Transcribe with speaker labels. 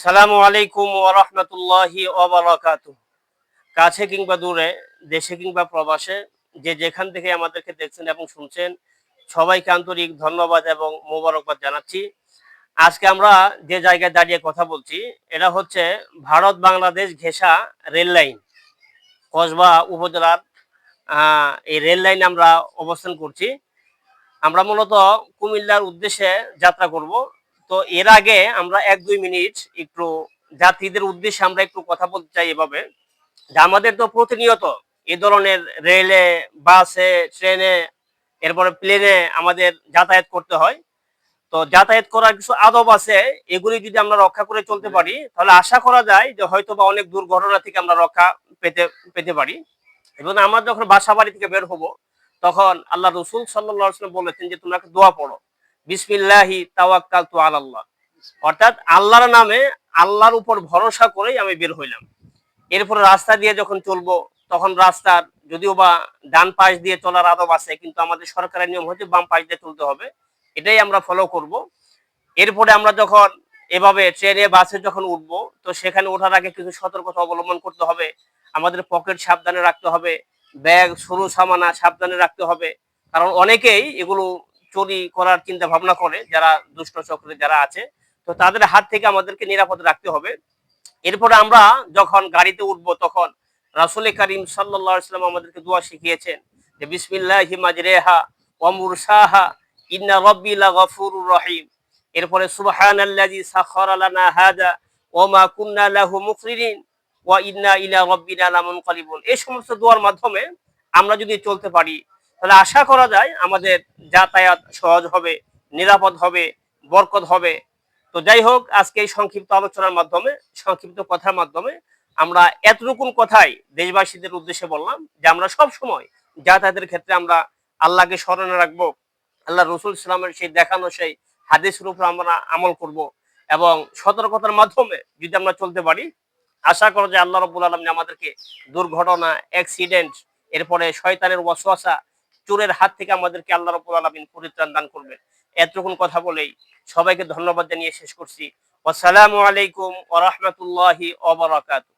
Speaker 1: আসসালামু আলাইকুম ওরহমতুল্লাহি ওবরাকাত কাছে কিংবা দূরে, দেশে কিংবা প্রবাসে, যে যেখান থেকে আমাদেরকে দেখছেন এবং শুনছেন, সবাইকে আন্তরিক ধন্যবাদ এবং মোবারকবাদ জানাচ্ছি। আজকে আমরা যে জায়গায় দাঁড়িয়ে কথা বলছি, এটা হচ্ছে ভারত বাংলাদেশ ঘেঁষা রেল লাইন, কসবা উপজেলার এই রেল লাইনে আমরা অবস্থান করছি। আমরা মূলত কুমিল্লার উদ্দেশ্যে যাত্রা করব। তো এর আগে আমরা এক দুই মিনিট একটু যাত্রীদের উদ্দেশ্যে আমরা একটু কথা বলতে চাই এভাবে। যে আমাদের তো প্রতিনিয়ত এ ধরনের রেলে, বাসে, ট্রেনে, এরপরে প্লেনে আমাদের যাতায়াত করতে হয়। তো যাতায়াত করার কিছু আদব আছে, এগুলি যদি আমরা রক্ষা করে চলতে পারি, তাহলে আশা করা যায় যে হয়তো বা অনেক দুর্ঘটনা থেকে আমরা রক্ষা পেতে পেতে পারি। এবং আমরা যখন বাসা বাড়ি থেকে বের হব, তখন আল্লাহ রসুল সাল্লাম বলেছেন যে, তোমরা দোয়া পড়ো। বিসমিল্লাহি তাওয়াক্কাল তু আল্লাহ অর্থাৎ আল্লাহর নামে আল্লাহর উপর ভরসা করেই আমি বের হইলাম। এরপরে রাস্তা দিয়ে যখন চলবো, তখন রাস্তার যদিও বা ডান পাশ দিয়ে চলার আদব আছে, কিন্তু আমাদের সরকারের নিয়ম হচ্ছে বাম পাশ দিয়ে চলতে হবে। এটাই আমরা ফলো করব। এরপরে আমরা যখন এভাবে ট্রেনে, বাসে যখন উঠবো, তো সেখানে ওঠার আগে কিছু সতর্কতা অবলম্বন করতে হবে। আমাদের পকেট সাবধানে রাখতে হবে। ব্যাগ, সরু সামানা সাবধানে রাখতে হবে। কারণ অনেকেই এগুলো চুরি করার চিন্তা ভাবনা করে যারা দুষ্ট চক্রে যারা আছে, তো তাদের হাত থেকে আমাদেরকে নিরাপদে রাখতে হবে। এরপরে আমরা যখন গাড়িতে উঠবো তখন রাসুল করিম সাল্লাম আমাদেরকে দোয়া শিখিয়েছেন যে, বিসমিল্লাহ মাজরেহা ওমুর সাহা এরপরে লামুনকালিবুন। এই সমস্ত দোয়ার মাধ্যমে আমরা যদি চলতে পারি তাহলে আশা করা যায় আমাদের যাতায়াত সহজ হবে, নিরাপদ হবে, বরকত হবে। তো যাই হোক, আজকে এই সংক্ষিপ্ত আলোচনার মাধ্যমে, সংক্ষিপ্ত কথার মাধ্যমে আমরা এতটুকুন কথাই দেশবাসীদের উদ্দেশ্যে বললাম যে আমরা সব সময় যাতায়াতের ক্ষেত্রে আমরা আল্লাহকে স্মরণে রাখব, আল্লাহ রসুল ইসলামের সেই দেখানো সেই হাদিসের উপর আমরা আমল করব এবং সতর্কতার মাধ্যমে যদি আমরা চলতে পারি, আশা করো যে আল্লাহ রবুল আলমী আমাদেরকে দুর্ঘটনা অ্যাক্সিডেন্ট এরপরে শয়তানের ওয়াসওয়াসা চোরের হাত থেকে আমাদেরকে আল্লাহ রব আলমিন পরিত্রাণ দান করবেন। এতক্ষণ কথা বলেই সবাইকে ধন্যবাদ জানিয়ে শেষ করছি। আসসালামু আলাইকুম ওরহমতুল্লাহি ওবরাকাতু